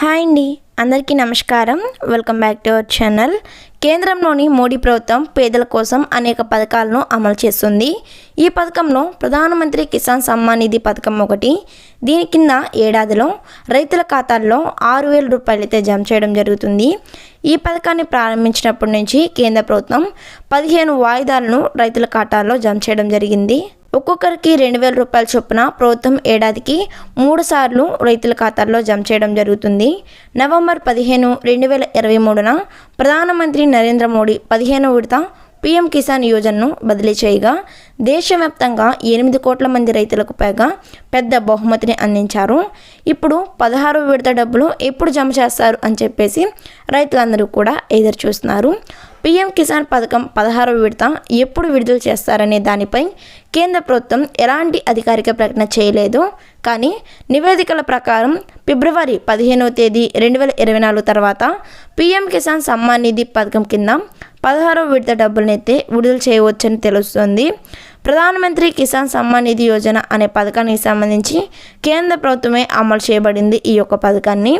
Hi అండి. అందరికీ నమస్కారం. Welcome back to our channel కేంద్రంలోని మోడీ ప్రభుత్వం పేదల కోసం అనేక పథకాలను అమలు చేస్తుంది. ఈ పథకంలో ప్రధానమంత్రి కిసాన్ సమ్మాన్ నిధి పథకం ఒకటి దీని కింద ఏడాదిలో రైతుల ఖాతాల్లో ఆరు వేల రూపాయలైతే జమ చేయడం జరుగుతుంది. ఈ పథకాన్ని ప్రారంభించినప్పటి నుంచి కేంద్ర ప్రభుత్వం పదిహేను వాయిదాలను రైతుల ఖాతాల్లో జమ చేయడం జరిగింది. ఒక్కొక్కరికి రెండు వేల రూపాయల చొప్పున ప్రభుత్వం ఏడాదికి మూడు సార్లు రైతుల ఖాతాల్లో జమ చేయడం జరుగుతుంది. నవంబర్ పదిహేను రెండు వేల ఇరవై మూడున ప్రధానమంత్రి నరేంద్ర మోడీ పదిహేను విడత పీఎం కిసాన్ యోజనను బదిలీ చేయగా దేశవ్యాప్తంగా ఎనిమిది కోట్ల మంది రైతులకు పైగా పెద్ద బహుమతిని అందించారు. ఇప్పుడు పదహారు విడత డబ్బులు ఎప్పుడు జమ చేస్తారు అని చెప్పేసి రైతులందరూ కూడా ఎదురు చూస్తున్నారు పీఎం కిసాన్ పథకం పదహారు విడత ఎప్పుడు విడుదల చేస్తారనే దానిపై కేంద్ర ప్రభుత్వం ఎలాంటి అధికారిక ప్రకటన చేయలేదు. కానీ నివేదికల ప్రకారం ఫిబ్రవరి పదిహేనవ తేదీ రెండు వేల ఇరవై నాలుగు తర్వాత పీఎం కిసాన్ సమ్మాన్ నిధి పథకం కింద పదహారవ విడత డబ్బులనైతే విడుదల చేయవచ్చని తెలుస్తుంది. ప్రధానమంత్రి కిసాన్ సమ్మాన్ నిధి యోజన అనే పథకానికి సంబంధించి కేంద్ర ప్రభుత్వమే అమలు చేయబడింది ఈ యొక్క పథకాన్ని.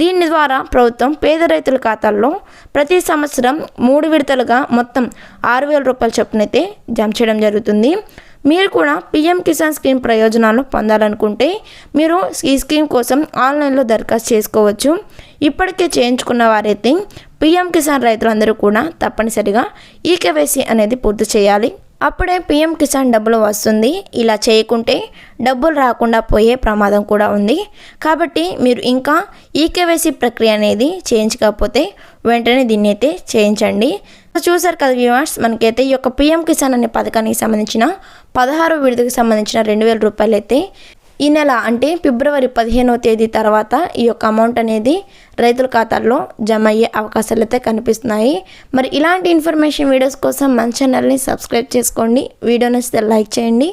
దీని ద్వారా ప్రభుత్వం పేద రైతుల ఖాతాల్లో ప్రతి సంవత్సరం మూడు విడతలుగా మొత్తం ఆరు వేల రూపాయల చొప్పునైతే జమ చేయడం జరుగుతుంది. మీరు కూడా పిఎం కిసాన్ స్కీమ్ ప్రయోజనాలు పొందాలనుకుంటే మీరు ఈ స్కీమ్ కోసం ఆన్లైన్లో దరఖాస్తు చేసుకోవచ్చు. ఇప్పటికే చేయించుకున్న వారైతే పిఎం కిసాన్ రైతులందరూ కూడా తప్పనిసరిగా ఈ కేవైసీ అనేది పూర్తి చేయాలి. అప్పుడే పిఎం కిసాన్ డబ్బులు వస్తుంది. ఇలా చేయకుంటే డబ్బులు రాకుండా పోయే ప్రమాదం కూడా ఉంది. కాబట్టి మీరు ఇంకా ఈకేవైసీ ప్రక్రియ అనేది చేయించకపోతే వెంటనే దీన్ని అయితే చేయించండి. చూసారు కదా వ్యూవర్స్ మనకైతే ఈ యొక్క పిఎం కిసాన్ అనే పథకానికి సంబంధించిన పదహారు విడుదలకు సంబంధించిన రెండు వేల రూపాయలు అయితే ఈ నెల అంటే ఫిబ్రవరి పదిహేనవ తేదీ తర్వాత ఈ యొక్క అమౌంట్ అనేది రైతుల ఖాతాల్లో జమ అయ్యే అవకాశాలు అయితే కనిపిస్తున్నాయి. మరి ఇలాంటి ఇన్ఫర్మేషన్ వీడియోస్ కోసం మన ఛానల్ని సబ్స్క్రైబ్ చేసుకోండి. వీడియో నచ్చితే లైక్ చేయండి.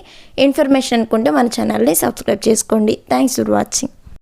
ఇన్ఫర్మేషన్ అనుకుంటే మన ఛానల్ని సబ్స్క్రైబ్ చేసుకోండి. Thanks for watching